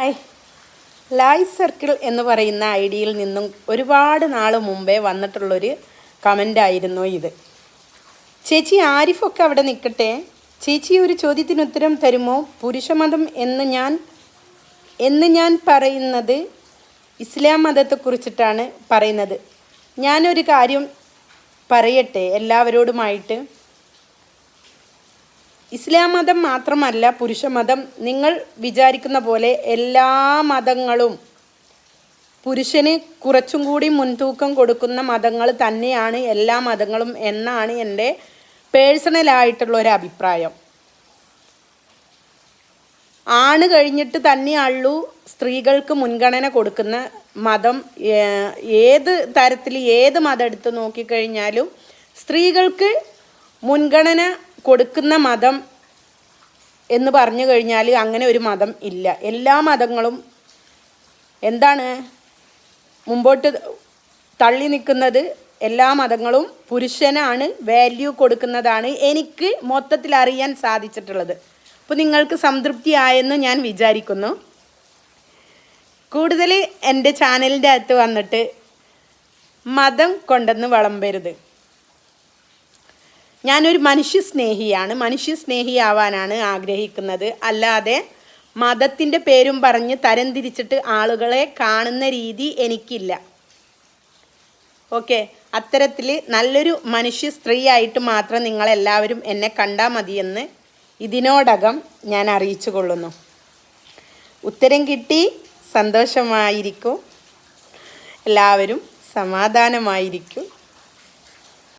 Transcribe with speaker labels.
Speaker 1: Hi ലൈ circle എന്ന് പറയുന്ന ഐഡിയയിൽ നിന്നും ഒരുപാട് നാൾ മുമ്പേ വന്നിട്ടുള്ളൊരു കമന്റ് ആയിരുന്നു ഇത്. ചേച്ചി ആരിഫൊക്കെ അവിടെ നിൽക്കട്ടെ ചേച്ചി ഒരു ചോദ്യത്തിന് ഉത്തരം തരുമോ? പുരുഷമതം എന്ന് ഞാൻ എന്ന് ഞാൻ പറയുന്നത് ഇസ്ലാം മതത്തെക്കുറിച്ചിട്ടാണ് പറയുന്നത്. ഞാനൊരു കാര്യം പറയട്ടെ എല്ലാവരോടുമായിട്ട്? ഇസ്ലാം മതം മാത്രമല്ല പുരുഷ മതം. നിങ്ങൾ വിചാരിക്കുന്ന പോലെ എല്ലാ മതങ്ങളും പുരുഷന് കുറച്ചും കൂടി മുൻതൂക്കം കൊടുക്കുന്ന മതങ്ങൾ തന്നെയാണ് എല്ലാ മതങ്ങളും എന്നാണ് എന്റെ പേഴ്സണലായിട്ടുള്ള ഒരു അഭിപ്രായം. ആണ് കഴിഞ്ഞിട്ട് തന്നെയുള്ളൂ സ്ത്രീകൾക്ക് മുൻഗണന കൊടുക്കുന്ന മതം. ഏത് തരത്തിൽ ഏത് മതം എടുത്ത് നോക്കിക്കഴിഞ്ഞാലും സ്ത്രീകൾക്ക് മുൻഗണന കൊടുക്കുന്ന മതം എന്ന് പറഞ്ഞു കഴിഞ്ഞാൽ അങ്ങനെ ഒരു മതം ഇല്ല. എല്ലാ മതങ്ങളും എന്താണ്? മുമ്പോട്ട് തള്ളി നിൽക്കുന്നത് എല്ലാ മതങ്ങളും പുരുഷനാണ് വാല്യൂ കൊടുക്കുന്നതാണ് എനിക്ക് മൊത്തത്തിൽ അറിയാൻ സാധിച്ചിട്ടുള്ളത്. അപ്പോൾ നിങ്ങൾക്ക് സംതൃപ്തിയായെന്ന് ഞാൻ വിചാരിക്കുന്നു. കൂടുതൽ എന്റെ ചാനലിന്റെ അകത്ത് വന്നിട്ട് മതം കൊണ്ടെന്ന് വിളമ്പരുത്. ഞാനൊരു മനുഷ്യ സ്നേഹിയാണ് മനുഷ്യ സ്നേഹിയാവാനാണ് ആഗ്രഹിക്കുന്നത്. അല്ലാതെ മതത്തിന്റെ പേരും പറഞ്ഞ് തരംതിരിച്ചിട്ട് ആളുകളെ കാണുന്ന രീതി എനിക്കില്ല. ഓക്കെ. അത്തരത്തിൽ നല്ലൊരു മനുഷ്യ സ്ത്രീ ആയിട്ട് മാത്രം നിങ്ങളെല്ലാവരും എന്നെ കണ്ടാൽ മതിയെന്ന് ഇതിനോടകം ഞാൻ അറിയിച്ചു കൊള്ളുന്നു ഉത്തരം കിട്ടി. സന്തോഷമായിരിക്കും. എല്ലാവരും സമാധാനമായിരിക്കും.